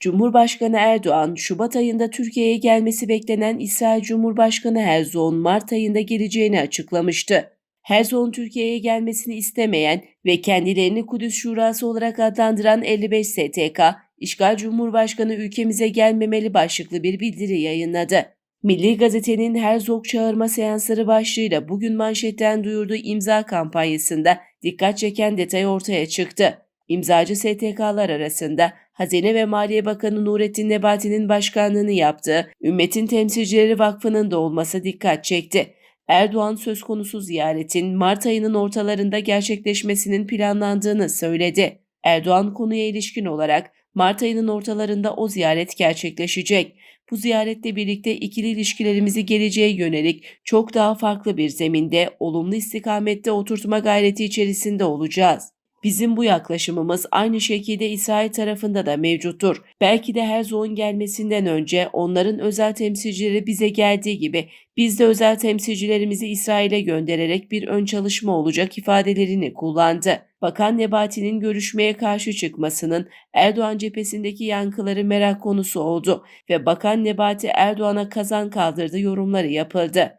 Cumhurbaşkanı Erdoğan, Şubat ayında Türkiye'ye gelmesi beklenen İsrail Cumhurbaşkanı Herzog'un Mart ayında geleceğini açıklamıştı. Herzog'un Türkiye'ye gelmesini istemeyen ve kendilerini Kudüs Şurası olarak adlandıran 55 STK, İşgal Cumhurbaşkanı ülkemize gelmemeli başlıklı bir bildiri yayınladı. Milli Gazete'nin Herzog çağırma seansları başlığıyla bugün manşetten duyurduğu imza kampanyasında dikkat çeken detay ortaya çıktı. İmzacı STK'lar arasında Hazine ve Maliye Bakanı Nurettin Nebati'nin başkanlığını yaptığı Ümmetin Temsilcileri Vakfı'nın da olması dikkat çekti. Erdoğan söz konusu ziyaretin Mart ayının ortalarında gerçekleşmesinin planlandığını söyledi. Erdoğan konuya ilişkin olarak Mart ayının ortalarında o ziyaret gerçekleşecek. Bu ziyaretle birlikte ikili ilişkilerimizi geleceğe yönelik çok daha farklı bir zeminde, olumlu istikamette oturtma gayreti içerisinde olacağız. Bizim bu yaklaşımımız aynı şekilde İsrail tarafında da mevcuttur. Belki de Herzog'un gelmesinden önce onların özel temsilcileri bize geldiği gibi biz de özel temsilcilerimizi İsrail'e göndererek bir ön çalışma olacak ifadelerini kullandı. Bakan Nebati'nin görüşmeye karşı çıkmasının Erdoğan cephesindeki yankıları merak konusu oldu ve Bakan Nebati Erdoğan'a kazan kaldırdı yorumları yapıldı.